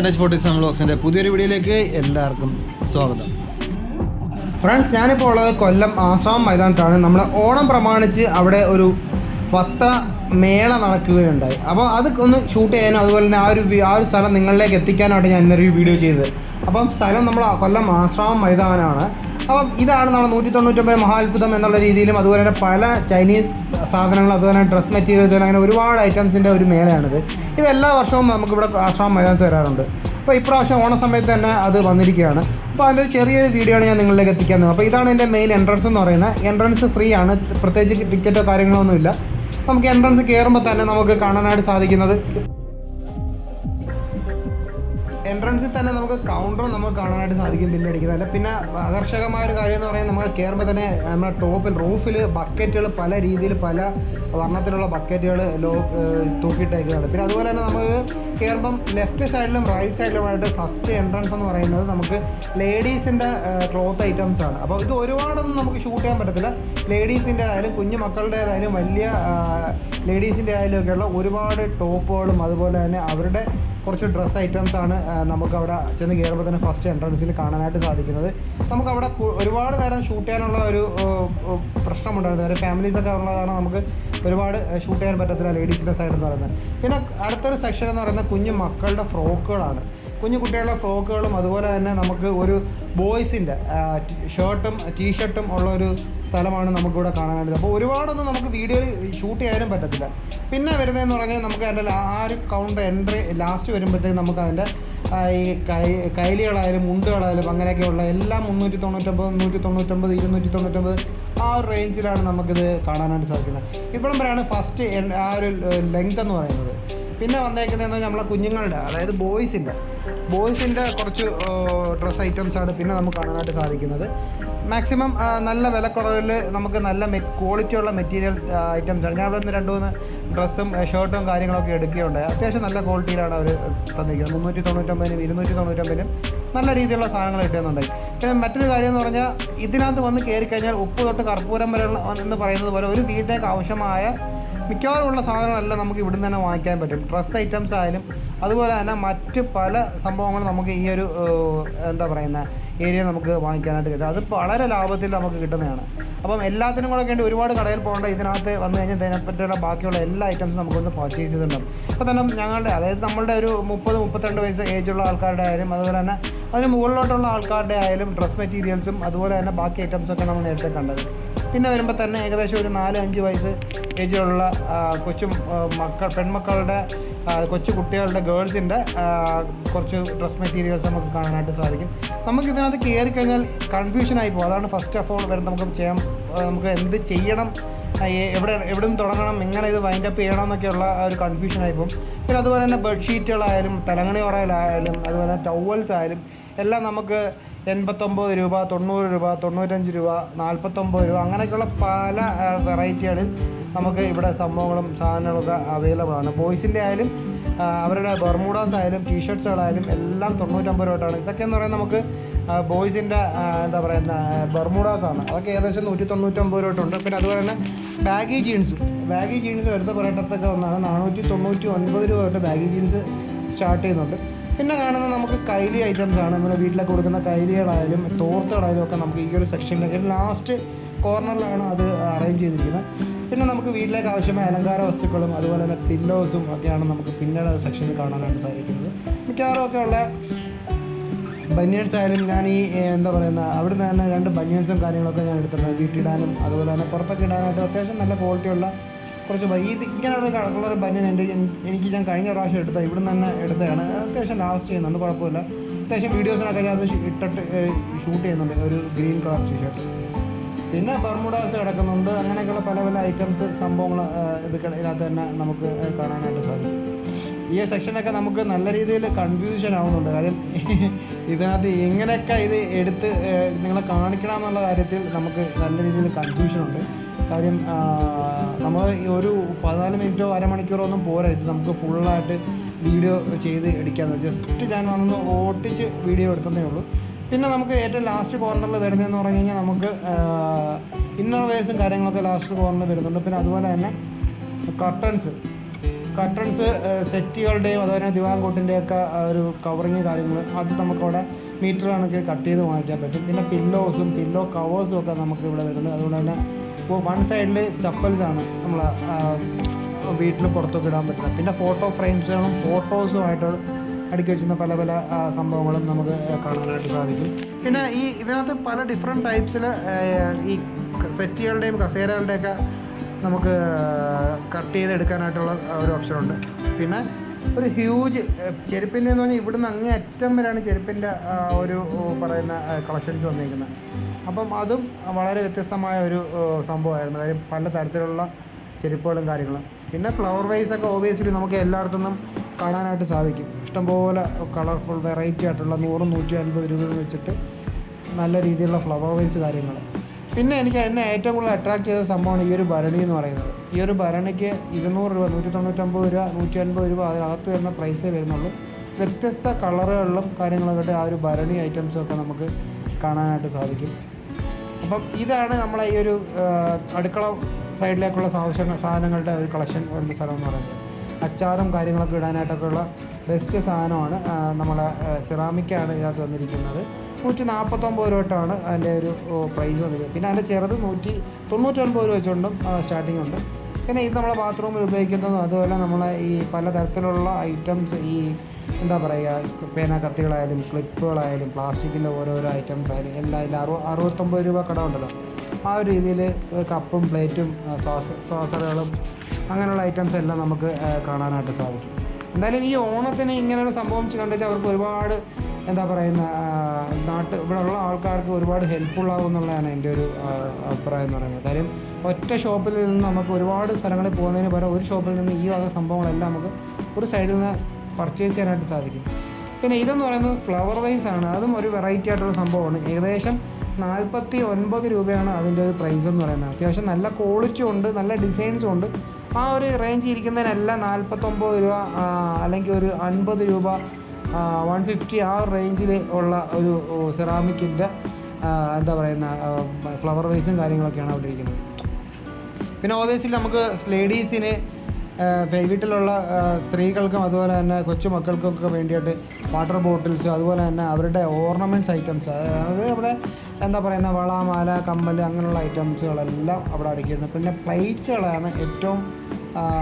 N forty seven ബ്ലോക്സിന്റെ പുതിയൊരു വീഡിയോയിലേക്ക് എല്ലാവർക്കും സ്വാഗതം. ഫ്രണ്ട്സ് ഞാനിപ്പോൾ ഉള്ളത് കൊല്ലം ആശ്രാം മൈതാനത്താണ്. നമ്മൾ ഓണം പ്രമാണിച്ച് അവിടെ ഒരു വസ്ത്ര മേള നടക്കുകയുണ്ടായി. അപ്പോൾ അത് ഒന്ന് ഷൂട്ട് ചെയ്യാനും അതുപോലെ തന്നെ ആ ഒരു ആ ഒരു സ്ഥലം നിങ്ങളിലേക്ക് എത്തിക്കാനായിട്ട് ഞാൻ ഇന്നൊരു വീഡിയോ ചെയ്തത്. അപ്പം സ്ഥലം നമ്മൾ കൊല്ലം ആശ്രാമം മൈതാനാണ്. അപ്പം ഇതാണ് നമ്മൾ നൂറ്റി തൊണ്ണൂറ്റൊമ്പത് മഹാത്ഭുതം എന്നുള്ള രീതിയിലും അതുപോലെ തന്നെ പല ചൈനീസ് സാധനങ്ങൾ അതുപോലെ തന്നെ ഡ്രസ് മെറ്റീരിയൽസ് അങ്ങനെ ഒരുപാട് ഐറ്റംസിന്റെ ഒരു മേളയാണിത്. ഇത് എല്ലാ വർഷവും നമുക്കിവിടെ ആശ്രാമം മൈതാനത്ത് വരാറുണ്ട്. അപ്പോൾ ഇപ്രാവശ്യം ഓണ സമയത്ത് തന്നെ അത് വന്നിരിക്കുകയാണ്. അപ്പോൾ അതിന്റെ ഒരു ചെറിയ വീഡിയോ ആണ് ഞാൻ നിങ്ങളിലേക്ക് എത്തിക്കാൻ അപ്പോൾ ഇതാണ് എന്റെ മെയിൻ എൻട്രൻസ് എന്ന് പറയുന്നത്. എൻട്രൻസ് ഫ്രീ ആണ്. പ്രത്യേകിച്ച് ടിക്കറ്റോ കാര്യങ്ങളോ ഒന്നുമില്ല. നമുക്ക് എൻട്രൻസ് കയറുമ്പോൾ തന്നെ നമുക്ക് കാണാനായിട്ട് സാധിക്കുന്നത്. എൻട്രൻസിൽ തന്നെ നമുക്ക് കൗണ്ടർ നമുക്ക് കാണാനായിട്ട് സാധിക്കും ബില്ലടിക്കുന്നതല്ല പിന്നെ ആകർഷകമായ ഒരു കാര്യം എന്ന് പറയുന്നത് നമ്മൾ കയറുമ്പോൾ തന്നെ നമ്മുടെ ടോപ്പിൽ റൂഫിൽ ബക്കറ്റുകൾ പല രീതിയിൽ പല വർണത്തിലുള്ള ബക്കറ്റുകൾ ലോ തൂക്കിയിട്ടേക്കുന്നത് പിന്നെ അതുപോലെ തന്നെ നമുക്ക് കയറുമ്പം ലെഫ്റ്റ് സൈഡിലും റൈറ്റ് സൈഡിലുമായിട്ട് ഫസ്റ്റ് എൻട്രൻസ് എന്ന് പറയുന്നത് നമുക്ക് ലേഡീസിന്റെ ക്ലോത്ത് ഐറ്റംസ് ആണ്. അപ്പോൾ ഇത് ഒരുപാടൊന്നും നമുക്ക് ഷൂട്ട് ചെയ്യാൻ പറ്റത്തില്ല. ലേഡീസിന്റെ ആയാലും കുഞ്ഞു മക്കളുടേതായാലും വലിയ ലേഡീസിന്റെ ആയാലും ഒക്കെയുള്ള ഒരുപാട് ടോപ്പുകളും അതുപോലെ തന്നെ അവരുടെ കുറച്ച് ഡ്രസ്സ് ഐറ്റംസ് ആണ് നമുക്ക് അവിടെ ചെന്ന് കയറുമ്പോൾ തന്നെ ഫസ്റ്റ് എൻട്രൻസിൽ കാണാനായിട്ട് സാധിക്കുന്നത്. നമുക്ക് അവിടെ ഒരുപാട് നേരം ഷൂട്ട് ചെയ്യാനുള്ള ഒരു പ്രശ്നമുണ്ടായിരുന്നു. ഒരു ഫാമിലീസ് ഒക്കെ ഉള്ളതാണ് നമുക്ക് ഒരുപാട് ഷൂട്ട് ചെയ്യാൻ പറ്റത്തില്ല ലേഡീസിന്റെ സൈഡ് എന്ന് പറയുന്നത്. പിന്നെ അടുത്തൊരു സെക്ഷൻ എന്ന് പറയുന്നത് കുഞ്ഞു മക്കളുടെ ഫ്രോക്കുകളാണ് കുഞ്ഞു കുട്ടികളുടെ ഫ്രോക്കുകളും അതുപോലെ തന്നെ നമുക്ക് ഒരു ബോയ്സിന്റെ ഷർട്ടും ടീഷർട്ടും ഉള്ള ഒരു സ്ഥലമാണ് നമുക്കിവിടെ കാണാനായിട്ട്. അപ്പോൾ ഒരുപാടൊന്നും നമുക്ക് വീഡിയോയിൽ ഷൂട്ട് ചെയ്യാനും പറ്റത്തില്ല. പിന്നെ വരുന്നതെന്ന് പറഞ്ഞാൽ നമുക്ക് അതിന്റെ ആ ഒരു കൗണ്ടർ എൻട്രി ലാസ്റ്റ് വരുമ്പോഴത്തേക്ക് നമുക്ക് അതിന്റെ ഈ കൈ കൈലികളായാലും മുണ്ടുകളായാലും അങ്ങനെയൊക്കെയുള്ള എല്ലാം മുന്നൂറ്റി തൊണ്ണൂറ്റൊമ്പത് മുന്നൂറ്റി തൊണ്ണൂറ്റൊമ്പത് ഇരുന്നൂറ്റി തൊണ്ണൂറ്റൊമ്പത് ആ ഒരു റേഞ്ചിലാണ് നമുക്കിത് കാണാനായിട്ട് സാധിക്കുന്നത്. ഇപ്പോഴും പറയാണ് ഫസ്റ്റ് ആ ഒരു ലെങ്ത് എന്ന് പറയുന്നത്. പിന്നെ വന്നേക്കുന്നത് നമ്മളെ കുഞ്ഞുങ്ങളുടെ അതായത് ബോയ്സിന്റെ. ബോയ്സിന്റെ കുറച്ച് ഡ്രസ്സ് ഐറ്റംസാണ് പിന്നെ നമുക്ക് കാണാനായിട്ട് സാധിക്കുന്നത്. മാക്സിമം നല്ല വിലക്കുറവിൽ നമുക്ക് നല്ല മെ ക്വാളിറ്റിയുള്ള മെറ്റീരിയൽ ഐറ്റംസാണ് ഞാൻ അവിടെ നിന്ന് രണ്ട് മൂന്ന് ഡ്രസ്സും ഷർട്ടും കാര്യങ്ങളൊക്കെ എടുക്കുകയുണ്ടായി അത്യാവശ്യം നല്ല ക്വാളിറ്റിയിലാണ് അവർ തന്നിരിക്കുന്നത്. മുന്നൂറ്റി തൊണ്ണൂറ്റൊമ്പതിനും ഇരുന്നൂറ്റി തൊണ്ണൂറ്റൊമ്പതിനും നല്ല രീതിയിലുള്ള സാധനങ്ങൾ കിട്ടുന്നുണ്ടായി പിന്നെ മറ്റൊരു കാര്യം എന്ന് പറഞ്ഞാൽ ഇതിനകത്ത് വന്ന് കയറി കഴിഞ്ഞാൽ ഉപ്പ് തൊട്ട് കർപ്പൂരം വരെയുള്ള എന്ന് പറയുന്നത് പോലെ ഒരു വീട്ടിലേക്ക് ആവശ്യമായ മിക്കവാറും ഉള്ള സാധനങ്ങളെല്ലാം നമുക്ക് ഇവിടുന്ന് തന്നെ വാങ്ങിക്കാൻ പറ്റും. ഡ്രസ്സ് ഐറ്റംസ് ആയാലും അതുപോലെ തന്നെ മറ്റ് പല സംഭവങ്ങളും നമുക്ക് ഈ ഒരു എന്താ പറയുന്ന ഏരിയ നമുക്ക് വാങ്ങിക്കാനായിട്ട് കിട്ടും. അത് വളരെ ലാഭത്തിൽ നമുക്ക് കിട്ടുന്നതാണ്. അപ്പം എല്ലാത്തിനും കൂടെ വേണ്ടി ഒരുപാട് കടയിൽ പോകേണ്ട ഇതിനകത്ത് വന്നു കഴിഞ്ഞാൽ ഇതിനെപ്പറ്റിയുള്ള ബാക്കിയുള്ള എല്ലാ ഐറ്റംസും നമുക്കൊന്ന് പർച്ചേസ് ചെയ്തിട്ടുണ്ടാകും അപ്പോൾ തന്നെ ഞങ്ങളുടെ അതായത് നമ്മളുടെ ഒരു മുപ്പത് മുപ്പത്തിരണ്ട് വയസ്സ് ഏജുള്ള ആൾക്കാരുടെ ആയാലും അതുപോലെ തന്നെ അതിന് മുകളിലോട്ടുള്ള ആൾക്കാരുടെ ആയാലും ഡ്രസ് മെറ്റീരിയൽസും അതുപോലെ തന്നെ ബാക്കി ഐറ്റംസൊക്കെ നമ്മൾ നേരത്തെ കണ്ടത്. പിന്നെ വരുമ്പോൾ തന്നെ ഏകദേശം ഒരു നാല് അഞ്ച് വയസ്സ് ഏജിലുള്ള കൊച്ചു മക്കൾ പെൺമക്കളുടെ കൊച്ചു കുട്ടികളുടെ ഗേൾസിന്റെ കുറച്ച് ഡ്രസ് മെറ്റീരിയൽസ് നമുക്ക് കാണാനായിട്ട് സാധിക്കും. നമുക്ക് ഇതിനകത്ത് കയറി കഴിഞ്ഞാൽ കൺഫ്യൂഷനായി പോകും. അതാണ് ഫസ്റ്റ് ഓഫ് ഓൾ വരെ നമുക്ക് ചെയ്യാം നമുക്ക് എന്ത് ചെയ്യണം എവിടെ എവിടെ നിന്ന് തുടങ്ങണം എങ്ങനെ ഇത് വൈൻഡ് അപ്പ് ചെയ്യണം എന്നൊക്കെയുള്ള ഒരു കൺഫ്യൂഷനായി പോകും. പിന്നെ അതുപോലെ തന്നെ ബെഡ്ഷീറ്റുകളായാലും തലങ്ങണി ഉറയിലായാലും അതുപോലെ ടവൽസ് ആയാലും എല്ലാം നമുക്ക് എൺപത്തൊമ്പത് രൂപ തൊണ്ണൂറ് രൂപ തൊണ്ണൂറ്റഞ്ച് രൂപ നാൽപ്പത്തൊമ്പത് രൂപ അങ്ങനെയൊക്കെയുള്ള പല വെറൈറ്റികളിൽ നമുക്ക് ഇവിടെ സംഭവങ്ങളും സാധനങ്ങളൊക്കെ അവൈലബിൾ ആണ്. ബോയ്സിന്റെ ആയാലും അവരുടെ ബർമൂഡാസ് ആയാലും ടീഷർട്ട്സുകളായാലും എല്ലാം തൊണ്ണൂറ്റമ്പത് രൂപയാണ് ഇതൊക്കെ എന്ന് പറയുന്നത് നമുക്ക് ബോയ്സിന്റെ എന്താ പറയുന്ന ബർമൂഡാസ് ആണ്. അതൊക്കെ ഏകദേശം നൂറ്റി തൊണ്ണൂറ്റൊമ്പത് രൂപ പിന്നെ അതുപോലെ തന്നെ ബാഗി ജീൻസ് ബാഗി ജീൻസ് എടുത്ത പറയട്ടത്തൊക്കെ ഒന്നാണ്. നാനൂറ്റി തൊണ്ണൂറ്റി ഒൻപത് രൂപ തൊട്ട് ബാഗി ജീൻസ് സ്റ്റാർട്ട് ചെയ്യുന്നുണ്ട്. പിന്നെ കാണുന്നത് നമുക്ക് കൈലി ഐറ്റംസ് ആണ്. നമ്മുടെ വീട്ടിലൊക്കെ കൊടുക്കുന്ന കൈലികളായാലും തോർത്തുകളായാലും ഒക്കെ നമുക്ക് ഈ ഒരു സെക്ഷനിൽ ലാസ്റ്റ് കോർണറിലാണ് അത് അറേഞ്ച് ചെയ്തിരിക്കുന്നത്. പിന്നെ നമുക്ക് വീട്ടിലേക്ക് ആവശ്യമായ അലങ്കാര വസ്തുക്കളും അതുപോലെ തന്നെ പില്ലോസും ഒക്കെയാണ് നമുക്ക് പിന്നീട് സെക്ഷനിൽ കാണാനായിട്ട് സാധിക്കുന്നത്. മിക്കവാറും ഒക്കെ ഉള്ള ബനിയൻസ് ആയാലും ഞാൻ ഈ എന്താ പറയുന്ന അവിടുന്ന് തന്നെ രണ്ട് ബനിയൻസും കാര്യങ്ങളൊക്കെ ഞാൻ എടുത്തിട്ടുണ്ട്. വീട്ടിടാനും അതുപോലെ തന്നെ പുറത്തൊക്കെ ഇടാനായിട്ട് അത്യാവശ്യം നല്ല ക്വാളിറ്റിയുള്ള കുറച്ച് ഇത് ഇങ്ങനെയുള്ള കളർ ബനിയൻ എന്റെ എനിക്ക് ഞാൻ കഴിഞ്ഞ പ്രാവശ്യം എടുത്ത നിന്ന് തന്നെ എടുത്തതാണ്. അത്യാവശ്യം ലാസ്റ്റ് ചെയ്യുന്നുണ്ട് കുഴപ്പമില്ല. അത്യാവശ്യം വീഡിയോസിനൊക്കെ ഞാൻ അത് ഇട്ടിട്ട് ഷൂട്ട് ചെയ്യുന്നുണ്ട്. ഒരു ഗ്രീൻ കളർ ടീഷർട്ട് പിന്നെ ബർമുഡാസ് കിടക്കുന്നുണ്ട്. അങ്ങനെയൊക്കെയുള്ള പല പല ഐറ്റംസ് സംഭവങ്ങൾ ഇത് ഇതിനകത്ത് തന്നെ നമുക്ക് കാണാനായിട്ട് സാധിക്കും. ഈ സെക്ഷനൊക്കെ നമുക്ക് നല്ല രീതിയിൽ കൺഫ്യൂഷൻ ആവുന്നുണ്ട്. കാര്യം ഇതിനകത്ത് എങ്ങനെയൊക്കെ ഇത് എടുത്ത് നിങ്ങളെ കാണിക്കണം എന്നുള്ള കാര്യത്തിൽ നമുക്ക് നല്ല രീതിയിൽ കൺഫ്യൂഷൻ ഉണ്ട്. കാര്യം നമ്മൾ ഒരു പതിനാല് മിനിറ്റോ അരമണിക്കൂറോ ഒന്നും പോരാ. ഇത് നമുക്ക് ഫുള്ളായിട്ട് വീഡിയോ ചെയ്ത് എടുക്കാമെന്ന് ജസ്റ്റ് ഞാൻ വന്ന് ഓട്ടിച്ച് വീഡിയോ എടുത്തതേ ഉള്ളൂ. പിന്നെ നമുക്ക് ഏറ്റവും ലാസ്റ്റ് കോർണറിൽ വരുന്നതെന്ന് പറഞ്ഞു കഴിഞ്ഞാൽ നമുക്ക് ഇന്നർ വേസും കാര്യങ്ങളൊക്കെ ലാസ്റ്റ് കോർണറിൽ വരുന്നുണ്ട്. പിന്നെ അതുപോലെ തന്നെ കർട്ടൻസ് കർട്ടൻസ് സെറ്റുകളുടെയും അതുപോലെ ദിവാങ്കോട്ടിന്റെയൊക്കെ ഒരു കവറിങ് കാര്യങ്ങൾ അത് നമുക്കവിടെ മീറ്റർ കണക്കിൽ കട്ട് ചെയ്ത് വാങ്ങിക്കാൻ പറ്റും. പിന്നെ പില്ലോസും പില്ലോ കവേഴ്സും ഒക്കെ നമുക്ക് ഇവിടെ വരുന്നുണ്ട്. അതുകൊണ്ട് തന്നെ ഇപ്പോൾ വൺ സൈഡിൽ ചപ്പൽസ് ആണ് നമ്മൾ വീട്ടിൽ പുറത്തൊക്കെ ഇടാൻ പറ്റുന്നത്. പിന്നെ ഫോട്ടോ ഫ്രെയിംസുകളും ഫോട്ടോസുമായിട്ട് അടുക്കി വെച്ചിരുന്ന പല പല സംഭവങ്ങളും നമുക്ക് കാണാനായിട്ട് സാധിക്കും. പിന്നെ ഈ ഇതിനകത്ത് പല ഡിഫറെന്റ് ടൈപ്സിൽ ഈ സെറ്റുകളുടെയും കസേരകളുടെയൊക്കെ നമുക്ക് കട്ട് ചെയ്തെടുക്കാനായിട്ടുള്ള ഒരു ഓപ്ഷനുണ്ട് പിന്നെ ഒരു ഹ്യൂജ് ചെരുപ്പിന്റെ എന്ന് പറഞ്ഞാൽ ഇവിടുന്ന് അങ്ങേ അറ്റം വരെയാണ് ചെരുപ്പിന്റെ ഒരു പറയുന്ന കളക്ഷൻസ് വന്നിരിക്കുന്നത് അപ്പം അതും വളരെ വ്യത്യസ്തമായ ഒരു സംഭവമായിരുന്നു. കാര്യം പല തരത്തിലുള്ള ചെരുപ്പുകളും കാര്യങ്ങളും. പിന്നെ ഫ്ലവർ വൈസ് ഒക്കെ ഓബിയസ്ലി നമുക്ക് എല്ലായിടത്തുനിന്നും കാണാനായിട്ട് സാധിക്കും. ഇഷ്ടംപോലെ കളർഫുൾ വെറൈറ്റി ആയിട്ടുള്ള നൂറും നൂറ്റി അൻപത് രൂപ വെച്ചിട്ട് നല്ല രീതിയിലുള്ള ഫ്ലവർ വൈസ് കാര്യങ്ങൾ. പിന്നെ എനിക്ക് എന്നെ ഏറ്റവും കൂടുതൽ അട്രാക്ട് ചെയ്ത സംഭവമാണ് ഈ ഒരു ഭരണി എന്ന് പറയുന്നത്. ഈ ഒരു ഭരണിക്ക് ഇരുന്നൂറ് രൂപ നൂറ്റി തൊണ്ണൂറ്റൊമ്പത് രൂപ നൂറ്റി അൻപത് രൂപ അതിനകത്ത് വരുന്ന പ്രൈസേ വരുന്നുള്ളൂ. വ്യത്യസ്ത കളറുകളിലും കാര്യങ്ങളൊക്കെ ആ ഒരു ഭരണി ഐറ്റംസും ഒക്കെ നമുക്ക് കാണാനായിട്ട് സാധിക്കും. അപ്പം ഇതാണ് നമ്മളെ ഈ ഒരു അടുക്കള സൈഡിലേക്കുള്ള ആവശ്യങ്ങൾ സാധനങ്ങളുടെ ഒരു കളക്ഷൻ വരുന്ന സ്ഥലം എന്ന് പറയുന്നത്. അച്ചാറും കാര്യങ്ങളൊക്കെ ഇടാനായിട്ടൊക്കെയുള്ള ബെസ്റ്റ് സാധനമാണ് നമ്മളെ സിറാമിക്കാണ് ഇതിനകത്ത് വന്നിരിക്കുന്നത്. നൂറ്റി നാൽപ്പത്തൊമ്പത് രൂപ തൊട്ടാണ് അതിന്റെ ഒരു പ്രൈസ് വന്നിരിക്കുന്നത്. പിന്നെ അതിന്റെ ചെറുത് നൂറ്റി തൊണ്ണൂറ്റൊൻപത് രൂപ വെച്ചുകൊണ്ടും സ്റ്റാർട്ടിംഗ് ഉണ്ട്. പിന്നെ ഇത് നമ്മളെ ബാത്റൂമിൽ ഉപയോഗിക്കുന്നതും അതുപോലെ നമ്മളെ ഈ പലതരത്തിലുള്ള ഐറ്റംസ് ഈ എന്താ പറയുക പേന കത്തികളായാലും ക്ലിപ്പുകളായാലും പ്ലാസ്റ്റിക്കിന്റെ ഓരോരോ ഐറ്റംസ് ആയാലും എല്ലാം ഇല്ല. അറു അറുപത്തൊമ്പത് രൂപ കട ഉണ്ടല്ലോ. ആ ഒരു രീതിയിൽ കപ്പും പ്ലേറ്റും സോസ് സോസറുകളും അങ്ങനെയുള്ള ഐറ്റംസ് എല്ലാം നമുക്ക് കാണാനായിട്ട് സാധിക്കും. എന്തായാലും ഈ ഓണത്തിന് ഇങ്ങനെയുള്ള സംഭവം കണ്ടിട്ട് അവർക്ക് ഒരുപാട് എന്താ പറയുന്ന നാട്ട് ഇവിടെ ഉള്ള ആൾക്കാർക്ക് ഒരുപാട് ഹെൽപ്ഫുൾ എന്നുള്ളതാണ് എന്റെ ഒരു അഭിപ്രായം എന്ന് പറയുന്നത്. കാര്യം ഒറ്റ ഷോപ്പിൽ നിന്ന് നമുക്ക് ഒരുപാട് സ്ഥലങ്ങളിൽ പോകുന്നതിന് പകരം ഒരു ഷോപ്പിൽ നിന്ന് ഈ വക സംഭവങ്ങളെല്ലാം നമുക്ക് ഒരു സൈഡിൽ നിന്ന് പർച്ചേസ് ചെയ്യാനായിട്ട് സാധിക്കും. പിന്നെ ഇതെന്ന് പറയുന്നത് ഫ്ലവർ വൈസ് ആണ്. അതും ഒരു വെറൈറ്റി ആയിട്ടുള്ള സംഭവമാണ്. ഏകദേശം നാൽപ്പത്തി ഒൻപത് രൂപയാണ് അതിന്റെ ഒരു പ്രൈസ് എന്ന് പറയുന്നത്. അത്യാവശ്യം നല്ല ക്വാളിറ്റി ഉണ്ട് നല്ല ഡിസൈൻസും ഉണ്ട്. ആ ഒരു റേഞ്ച് ഇരിക്കുന്നതിനെല്ലാം നാൽപ്പത്തൊമ്പത് രൂപ അല്ലെങ്കിൽ ഒരു അൻപത് രൂപ വൺ ഫിഫ്റ്റി ആ റേഞ്ചിൽ ഉള്ള ഒരു സെറാമിക്കിന്റെ എന്താ പറയുന്ന ഫ്ലവർ വൈസും കാര്യങ്ങളൊക്കെയാണ് അവിടെ ഇരിക്കുന്നത്. പിന്നെ ഓബിയസ്ലി നമുക്ക് ലേഡീസിന് വീട്ടിലുള്ള സ്ത്രീകൾക്കും അതുപോലെ തന്നെ കൊച്ചുമക്കൾക്കൊക്കെ വേണ്ടിയിട്ട് വാട്ടർ ബോട്ടിൽസ് അതുപോലെ തന്നെ അവരുടെ ഓർണമെന്റ്സ് ഐറ്റംസ് അതായത് അവിടെ എന്താ പറയുന്ന വള മാല കമ്മൽ അങ്ങനെയുള്ള ഐറ്റംസുകളെല്ലാം അവിടെ അടുക്കിയിട്ടുണ്ട് പിന്നെ പ്ലേറ്റ്സുകളാണ് ഏറ്റവും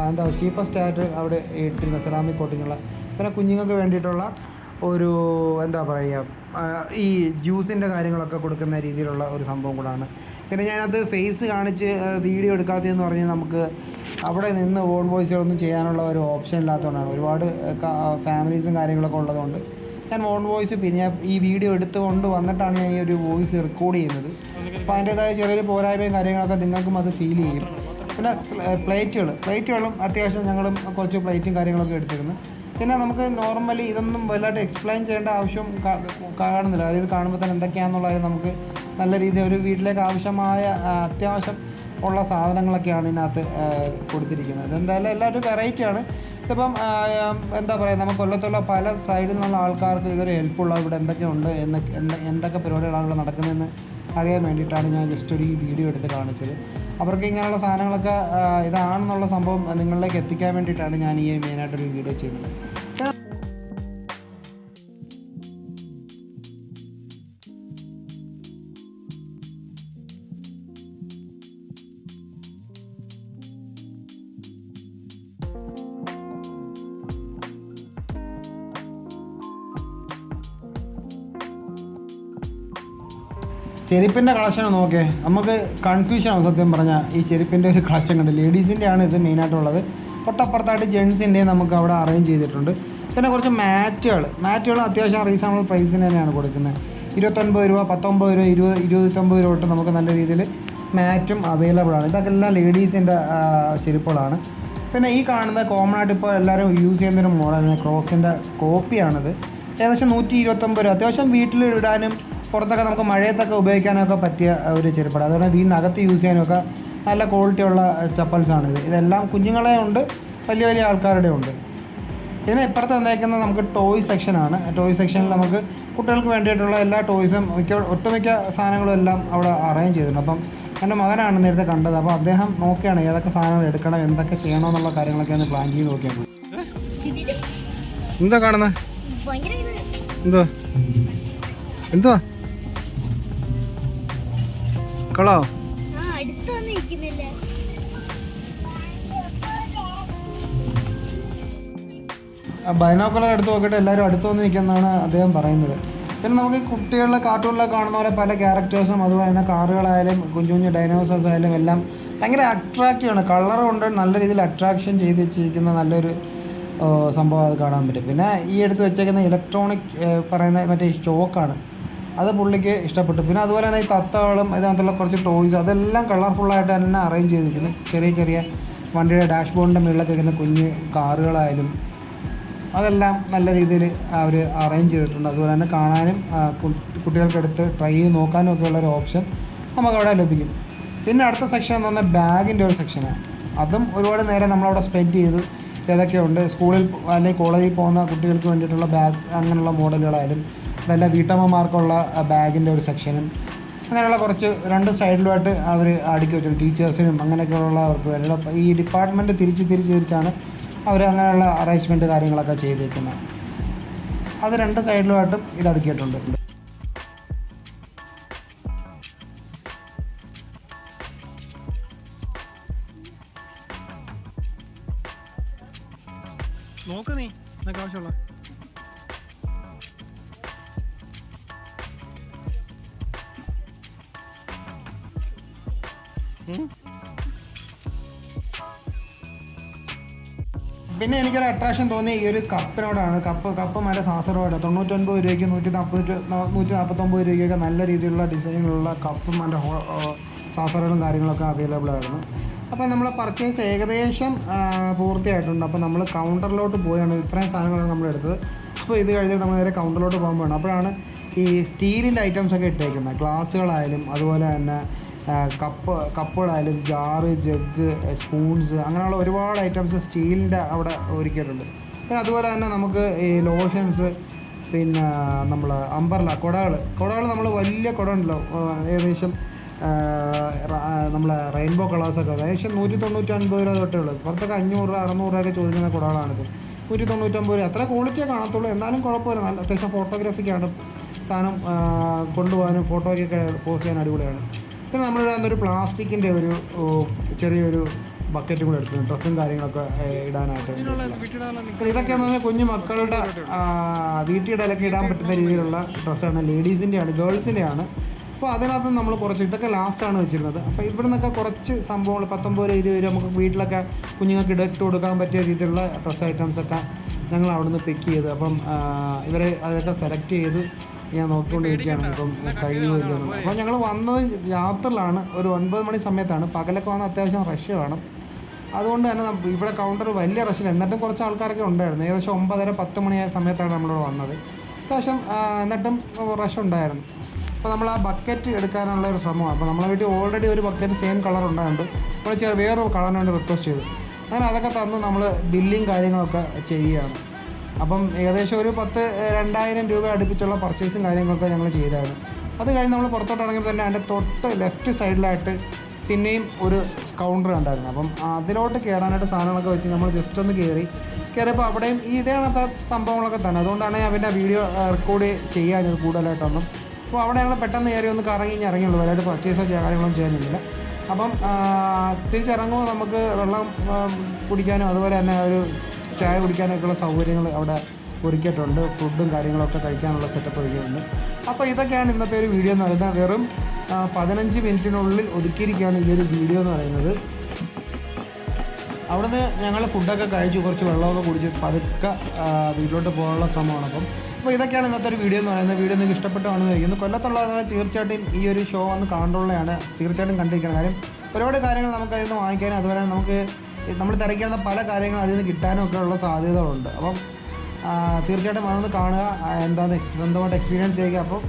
എന്താ ചീപ്പസ്റ്റ് ആയിട്ട് അവിടെ ഇട്ടിരുന്ന സെറാമിക് കോട്ടിങ്ങുള്ള. പിന്നെ കുഞ്ഞുങ്ങൾക്ക് വേണ്ടിയിട്ടുള്ള ഒരു എന്താ പറയുക ഈ ജ്യൂസിന്റെ കാര്യങ്ങളൊക്കെ കൊടുക്കുന്ന രീതിയിലുള്ള ഒരു സംഭവം കൂടാണ്. പിന്നെ ഞാനത് ഫേസ് കാണിച്ച് വീഡിയോ എടുക്കാത്തതെന്ന് പറഞ്ഞാൽ നമുക്ക് അവിടെ നിന്ന് ഓൺ വോയിസുകളൊന്നും ചെയ്യാനുള്ള ഒരു ഓപ്ഷൻ ഇല്ലാത്തതുകൊണ്ടാണ്. ഒരുപാട് ഫാമിലീസും കാര്യങ്ങളൊക്കെ ഉള്ളതുകൊണ്ട് ഞാൻ ഓൺ വോയിസ് പിന്നെ ഞാൻ ഈ വീഡിയോ എടുത്തുകൊണ്ട് വന്നിട്ടാണ് ഞാൻ ഈ ഒരു വോയിസ് റെക്കോർഡ് ചെയ്യുന്നത്. അപ്പോൾ അതിന്റേതായ ചെറിയൊരു പോരായ്മയും കാര്യങ്ങളൊക്കെ നിങ്ങൾക്കും അത് ഫീൽ ചെയ്യും. പിന്നെ പ്ലേറ്റുകൾ പ്ലേറ്റുകളും അത്യാവശ്യം ഞങ്ങളും കുറച്ച് പ്ലേറ്റും കാര്യങ്ങളൊക്കെ എടുത്തിരുന്നു. പിന്നെ നമുക്ക് നോർമലി ഇതൊന്നും വലുതായിട്ട് എക്സ്പ്ലെയിൻ ചെയ്യേണ്ട ആവശ്യം കാണുന്നില്ല. അതായത് കാണുമ്പോൾ തന്നെ എന്തൊക്കെയാണെന്നുള്ള കാര്യം നമുക്ക് നല്ല രീതിയിൽ ഒരു വീട്ടിലേക്ക് ആവശ്യമായ അത്യാവശ്യം ഉള്ള സാധനങ്ങളൊക്കെയാണ് ഇതിനകത്ത് കൊടുത്തിരിക്കുന്നത്. ഇതെന്തായാലും എല്ലാവരും വെറൈറ്റിയാണ് ഇതിപ്പം എന്താ പറയുക നമുക്ക് കൊല്ലത്തുള്ള പല സൈഡിൽ നിന്നുള്ള ആൾക്കാർക്ക് ഇതൊരു ഹെൽപ്പുള്ള ഇവിടെ എന്തൊക്കെയുണ്ട്? എന്ത- എന്തൊക്കെ പരിപാടികളാണ് ഇവിടെ നടക്കുന്നതെന്ന് അറിയാൻ വേണ്ടിയിട്ടാണ് ഞാൻ ജസ്റ്റ് ഒരു ഈ വീഡിയോ എടുത്ത് കാണിച്ചത്. അവർക്ക് ഇങ്ങനെയുള്ള സാധനങ്ങളൊക്കെ ഇതാണെന്നുള്ള സംഭവം നിങ്ങളിലേക്ക് എത്തിക്കാൻ വേണ്ടിയിട്ടാണ് ഞാൻ ഈ മെയിനായിട്ടൊരു വീഡിയോ ചെയ്യുന്നത്. ചെരുപ്പിന്റെ കളക്ഷൻ നോക്കേ നമുക്ക് കൺഫ്യൂഷൻ ആവും സത്യം പറഞ്ഞാൽ ഈ ചെരുപ്പിന്റെ ഒരു കളക്ഷൻ കണ്ട് ലേഡീസിന്റെ ആണ് ഇത് മെയിനായിട്ടുള്ളത് തൊട്ടപ്പുറത്തായിട്ട് ജെൻസിന്റെ നമുക്ക് അവിടെ അറേഞ്ച് ചെയ്തിട്ടുണ്ട്. പിന്നെ കുറച്ച് മാറ്റുകൾ. മാറ്റുകൾ അത്യാവശ്യം റീസണബിൾ പ്രൈസിന് തന്നെയാണ് കൊടുക്കുന്നത്. ഇരുപത്തൊൻപത് രൂപ പത്തൊമ്പത് രൂപ ഇരുപത് ഇരുപത്തൊമ്പത് രൂപ തൊട്ട് നമുക്ക് നല്ല രീതിയിൽ മാറ്റും അവൈലബിൾ ആണ്. ഇതൊക്കെ എല്ലാം ലേഡീസിന്റെ ചെരുപ്പുകളാണ്. പിന്നെ ഈ കാണുന്ന കോമൺ ആയിട്ട് ഇപ്പോൾ എല്ലാവരും യൂസ് ചെയ്യുന്നൊരു മോഡലാണ് ക്രോക്സിന്റെ കോപ്പിയാണിത് ഏകദേശം നൂറ്റി ഇരുപത്തൊമ്പത് രൂപ. അത്യാവശ്യം വീട്ടിൽ ഇടാനും പുറത്തൊക്കെ നമുക്ക് മഴയത്തൊക്കെ ഉപയോഗിക്കാനൊക്കെ പറ്റിയ ഒരു ചെരുപ്പാണ്. അതുപോലെ വീടിനകത്ത് യൂസ് ചെയ്യാനൊക്കെ നല്ല ക്വാളിറ്റിയുള്ള ചപ്പൽസാണിത്. ഇതെല്ലാം കുഞ്ഞുങ്ങളെ ഉണ്ട് വലിയ വലിയ ആൾക്കാരുടെ ഉണ്ട്. ഇതിന് ഇപ്പുറത്ത് തന്നേക്കുന്നത് നമുക്ക് ടോയ് സെക്ഷനാണ് ടോയ് സെക്ഷനിൽ നമുക്ക് കുട്ടികൾക്ക് വേണ്ടിയിട്ടുള്ള എല്ലാ ടോയ്സും മിക്ക ഒട്ടുമിക്ക സാധനങ്ങളും എല്ലാം അവിടെ അറേഞ്ച് ചെയ്തിട്ടുണ്ട്. അപ്പം എന്റെ മകനാണ് നേരത്തെ കണ്ടത്. അപ്പോൾ അദ്ദേഹം നോക്കിയാണ് ഏതൊക്കെ സാധനങ്ങൾ എടുക്കണം എന്തൊക്കെ ചെയ്യണമെന്നുള്ള കാര്യങ്ങളൊക്കെ ഒന്ന് പ്ലാൻ ചെയ്ത് നോക്കിയാണ് എന്താ കാണുന്നത് എന്തുവാ എന്തുവാ കളോ. ബൈനോക്കുലർ എടുത്ത് നോക്കിയിട്ട് എല്ലാവരും അടുത്ത് വന്ന് നിൽക്കുന്നതാണ് അദ്ദേഹം പറയുന്നത്. പിന്നെ നമുക്ക് ഈ കുട്ടികളിലെ കാർട്ടൂണിലൊക്കെ കാണുന്ന പോലെ പല ക്യാരക്ടേഴ്സും അതുപോലെ തന്നെ കാറുകളായാലും കുഞ്ഞു കുഞ്ഞു ഡൈനോസേഴ്സ് ആയാലും എല്ലാം ഭയങ്കര അട്രാക്റ്റീവ് ആണ്. കളർ കൊണ്ട് നല്ല രീതിയിൽ അട്രാക്ഷൻ ചെയ്ത് വെച്ചിരിക്കുന്ന നല്ലൊരു സംഭവം അത് കാണാൻ പറ്റും. പിന്നെ ഈ എടുത്ത് വെച്ചേക്കുന്ന ഇലക്ട്രോണിക് പറയുന്ന മറ്റേ സ്റ്റോക്കാണ് അത് പുള്ളിക്ക് ഇഷ്ടപ്പെട്ടു. പിന്നെ അതുപോലെ തന്നെ ഈ തത്തകളും ഇതിനകത്തുള്ള കുറച്ച് ടോയ്സ് അതെല്ലാം കളർഫുള്ളായിട്ട് തന്നെ അറേഞ്ച് ചെയ്തിരിക്കുന്നു. ചെറിയ ചെറിയ വണ്ടിയുടെ ഡാഷ് ബോർഡിന്റെ മുകളിലൊക്കെ വെക്കുന്ന കുഞ്ഞ് കാറുകളായാലും അതെല്ലാം നല്ല രീതിയിൽ അവർ അറേഞ്ച് ചെയ്തിട്ടുണ്ട്. അതുപോലെ തന്നെ കാണാനും കുട്ടികൾക്കെടുത്ത് ട്രൈ ചെയ്ത് നോക്കാനും ഒക്കെ ഉള്ളൊരു ഓപ്ഷൻ നമുക്ക് അവിടെ ലഭിക്കും. പിന്നെ അടുത്ത സെക്ഷൻ എന്ന് പറഞ്ഞാൽ ബാഗിന്റെ ഒരു സെക്ഷനാണ് അതും ഒരുപാട് നേരം നമ്മളവിടെ സ്പെൻഡ് ചെയ്തു. ഏതൊക്കെയുണ്ട് സ്കൂളിൽ അല്ലെങ്കിൽ കോളേജിൽ പോകുന്ന കുട്ടികൾക്ക് വേണ്ടിയിട്ടുള്ള ബാഗ് അങ്ങനെയുള്ള മോഡലുകളായാലും അതല്ല വീട്ടമ്മമാർക്കുള്ള ബാഗിന്റെ ഒരു സെക്ഷനും അങ്ങനെയുള്ള കുറച്ച് രണ്ട് സൈഡിലുമായിട്ട് അവർ അടുക്കി വെച്ചു ടീച്ചേഴ്സിനും അങ്ങനെയൊക്കെയുള്ളവർക്ക് വേണ്ടിയുള്ള ഈ ഡിപ്പാർട്ട്മെന്റ് തിരിച്ച് തിരിച്ച് തിരിച്ചാണ് അവർ അങ്ങനെയുള്ള അറേഞ്ച്മെന്റ് കാര്യങ്ങളൊക്കെ ചെയ്തിരിക്കുന്നത് അത് രണ്ട് സൈഡിലുമായിട്ടും ഇത് അടുക്കിയിട്ടുണ്ട്. നോക്ക് നീ. എന്നൊക്കെ ആവശ്യമുള്ള. പിന്നെ എനിക്കൊരു അട്രാക്ഷൻ തോന്നി ഈ ഒരു കപ്പിനോടാണ്. കപ്പ് കപ്പ് നല്ല സാസറോട്. തൊണ്ണൂറ്റൊൻപത് രൂപയ്ക്ക് നൂറ്റി നാൽപ്പത് നൂറ്റി നാൽപ്പത്തൊമ്പത് രൂപയ്ക്കൊക്കെ നല്ല രീതിയിലുള്ള ഡിസൈനിലുള്ള കപ്പും മറ്റേ ഹോ സാസറുകളും കാര്യങ്ങളൊക്കെ അവൈലബിൾ ആയിരുന്നു. അപ്പോൾ നമ്മൾ പർച്ചേസ് ഏകദേശം പൂർത്തിയായിട്ടുണ്ട്. അപ്പോൾ നമ്മൾ കൗണ്ടറിലോട്ട് പോയാണ്. ഇത്രയും സാധനങ്ങളാണ് നമ്മൾ എടുത്തത്. അപ്പോൾ ഇത് കഴിഞ്ഞിട്ട് നമ്മൾ നേരെ കൗണ്ടറിലോട്ട് പോകാൻ വേണം അപ്പോഴാണ് ഈ സ്റ്റീലിന്റെ ഐറ്റംസ് ഒക്കെ ഇട്ടേക്കുന്നത്. ഗ്ലാസ്സുകളായാലും അതുപോലെ തന്നെ കപ്പ് കപ്പുകളായാലും ജാറ് ജഗ് സ്പൂൺസ് അങ്ങനെയുള്ള ഒരുപാട് ഐറ്റംസ് സ്റ്റീലിന്റെ അവിടെ ഒരുക്കിയിട്ടുണ്ട്. പിന്നെ അതുപോലെ തന്നെ നമുക്ക് ഈ ലോഷൻസ് പിന്നെ നമ്മൾ അമ്പർല കുടകൾ കുടകൾ നമ്മൾ വലിയ കുട ഉണ്ടല്ലോ. ഏകദേശം നമ്മൾ റെയിൻബോ കളേഴ്സൊക്കെ ഏകദേശം നൂറ്റി തൊണ്ണൂറ്റി അൻപത് രൂപ തൊട്ടേ ഉള്ളൂ. പുറത്തൊക്കെ അഞ്ഞൂറ് രൂപ അറുന്നൂറ് രൂപയൊക്കെ ചോദിക്കുന്ന കുടകളാണിത്. നൂറ്റി തൊണ്ണൂറ്റമ്പത് രൂപ. അത്ര ക്വാളിറ്റിയെ കാണത്തുള്ളൂ. എന്നാലും കുഴപ്പമില്ല. നല്ല അത്യാവശ്യം ഫോട്ടോഗ്രാഫിക്കാണ് സാധനം കൊണ്ടുപോകാനും ഫോട്ടോയ്ക്കൊക്കെ പോസ്റ്റ് ചെയ്യാൻ അടിപൊളിയാണ്. പിന്നെ നമ്മൾ ഒരു പ്ലാസ്റ്റിക്കിന്റെ ഒരു ചെറിയൊരു ബക്കറ്റ് കൂടെ എടുത്തു ഡ്രസ്സും കാര്യങ്ങളൊക്കെ ഇടാനായിട്ട് ഇതൊക്കെ എന്ന് പറഞ്ഞാൽ കുഞ്ഞു മക്കളുടെ ആ, വീട്ടിലിടയിലൊക്കെ ഇടാൻ പറ്റുന്ന രീതിയിലുള്ള ഡ്രസ്സാണ് ലേഡീസിന്റെയാണ് ഗേൾസിന്റെയാണ് അപ്പോൾ അതിനകത്ത് നമ്മൾ കുറച്ച് ഇതൊക്കെ ലാസ്റ്റാണ് വെച്ചിരുന്നത്. അപ്പോൾ ഇവിടെ നിന്നൊക്കെ കുറച്ച് സംഭവങ്ങൾ പത്തൊമ്പത് രൂപ ഇരുപത് രൂപ നമുക്ക് വീട്ടിലൊക്കെ കുഞ്ഞുങ്ങൾക്ക് ഇടയിട്ട് കൊടുക്കാൻ പറ്റിയ രീതിയിലുള്ള ഡ്രസ്സ് ഐറ്റംസൊക്കെ ഞങ്ങൾ അവിടെ നിന്ന് പിക്ക് ചെയ്ത്. അപ്പം ഇവർ അതൊക്കെ സെലക്ട് ചെയ്ത് ഞാൻ നോക്കിക്കൊണ്ടിരിക്കുകയാണ്. ഇപ്പം കഴിയുമില്ല അപ്പോൾ ഞങ്ങൾ വന്നത് രാത്രിയിലാണ്. ഒരു ഒൻപത് മണി സമയത്താണ്. പകലൊക്കെ വന്ന അത്യാവശ്യം റഷ് കാണും അതുകൊണ്ട് തന്നെ ഇവിടെ കൗണ്ടർ വലിയ റഷില്ല എന്നിട്ടും കുറച്ച് ആൾക്കാരൊക്കെ ഉണ്ടായിരുന്നു. ഏകദേശം ഒമ്പതര പത്ത് മണിയായ സമയത്താണ് നമ്മളിവിടെ വന്നത്. അത്യാവശ്യം എന്നിട്ടും റഷ് ഉണ്ടായിരുന്നു. അപ്പോൾ നമ്മൾ ആ ബക്കറ്റ് എടുക്കാനുള്ള ഒരു ശ്രമമാണ്. അപ്പോൾ നമ്മളെ വീട്ടിൽ ഓൾറെഡി ഒരു ബക്കറ്റ് സെയിം കളർ ഉണ്ടായതുകൊണ്ട് നമ്മൾ ചെറിയ വേറൊരു കളറിന് വേണ്ടി റിക്വസ്റ്റ് ചെയ്തു. അങ്ങനെ അതൊക്കെ തന്ന് നമ്മൾ ബില്ലിങ് കാര്യങ്ങളൊക്കെ ചെയ്യുകയാണ്. അപ്പം ഏകദേശം ഒരു പത്ത് രണ്ടായിരം രൂപ അടുപ്പിച്ചുള്ള പർച്ചേസും കാര്യങ്ങളൊക്കെ ഞങ്ങൾ ചെയ്തായിരുന്നു. അത് കഴിഞ്ഞ് നമ്മൾ പുറത്തോട്ട് ഇറങ്ങിയപ്പോൾ തന്നെ അതിന്റെ തൊട്ട് ലെഫ്റ്റ് സൈഡിലായിട്ട് പിന്നെയും ഒരു കൗണ്ടർ ഉണ്ടായിരുന്നു അപ്പം അതിലോട്ട് കയറാനായിട്ട് സാധനങ്ങളൊക്കെ വെച്ച് നമ്മൾ ജസ്റ്റ് ഒന്ന് കയറി കയറിയപ്പോൾ അവിടെയും ഇതേ സംഭവങ്ങളൊക്കെ തന്നെ. അതുകൊണ്ടാണ് ഞാൻ പിന്നെ വീഡിയോ റെക്കോർഡ് ചെയ്യാഞ്ഞത് കൂടുതലായിട്ടൊന്നും. അപ്പോൾ അവിടെ ഞങ്ങൾ പെട്ടെന്ന് കയറി ഒന്ന് കറങ്ങി ഇറങ്ങിയുള്ളൂ. വലുതായിട്ട് പർച്ചേസോ കാര്യങ്ങളൊന്നും ചെയ്യാനില്ല അപ്പം തിരിച്ചിറങ്ങുമ്പോൾ നമുക്ക് വെള്ളം കുടിക്കാനും അതുപോലെ തന്നെ ഒരു ചായ കുടിക്കാനൊക്കെയുള്ള സൗകര്യങ്ങൾ അവിടെ ഒരുക്കിയിട്ടുണ്ട്. ഫുഡും കാര്യങ്ങളൊക്കെ കഴിക്കാനുള്ള സെറ്റപ്പ് ഒരുക്കിയിട്ടുണ്ട്. അപ്പോൾ ഇതൊക്കെയാണ് ഇന്നത്തെ ഒരു വീഡിയോ എന്ന് പറയുന്നത്. വെറും പതിനഞ്ച് മിനിറ്റിനുള്ളിൽ ഒതുക്കിയിരിക്കുകയാണ് ഈ ഒരു വീഡിയോ എന്ന് പറയുന്നത്. അവിടുന്ന് ഞങ്ങൾ ഫുഡൊക്കെ കഴിച്ചു. കുറച്ച് വെള്ളമൊക്കെ കുടിച്ച് പതുക്കെ വീട്ടിലോട്ട് പോകാനുള്ള ശ്രമമാണ്. അപ്പം അപ്പോൾ ഇതൊക്കെയാണ് ഇന്നത്തെ ഒരു വീഡിയോ എന്ന് പറയുന്നത്. വീഡിയോ നിങ്ങൾക്ക് ഇഷ്ടപ്പെട്ടാണെന്ന് കഴിക്കുന്നു കൊല്ലത്തുള്ളതാണ് തീർച്ചയായിട്ടും ഈ ഒരു ഷോ വന്ന് കാണുള്ളതാണ് തീർച്ചയായിട്ടും കണ്ടിരിക്കണം കാര്യം. ഒരുപാട് കാര്യങ്ങൾ നമുക്ക് അതിൽ നിന്ന് വാങ്ങിക്കാനും അതുപോലെ നമുക്ക് നമ്മൾ തിരക്കുന്ന പല കാര്യങ്ങളും അതിൽ നിന്ന് കിട്ടാനും ഒക്കെ ഉള്ള സാധ്യതകളുണ്ട്. അപ്പം തീർച്ചയായിട്ടും വന്നത് കാണുക. എന്താണ് സ്വന്തമായിട്ട് എക്സ്പീരിയൻസ് ചെയ്യുക. അപ്പോൾ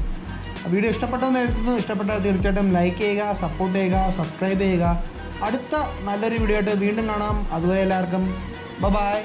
വീഡിയോ ഇഷ്ടപ്പെട്ടെന്ന് എഴുതുന്നു ഇഷ്ടപ്പെട്ടാൽ തീർച്ചയായിട്ടും ലൈക്ക് ചെയ്യുക സപ്പോർട്ട് ചെയ്യുക സബ്സ്ക്രൈബ് ചെയ്യുക. അടുത്ത നല്ലൊരു വീഡിയോ ആയിട്ട് വീണ്ടും കാണാം. അതുവരെ എല്ലാവർക്കും ബ ബായ്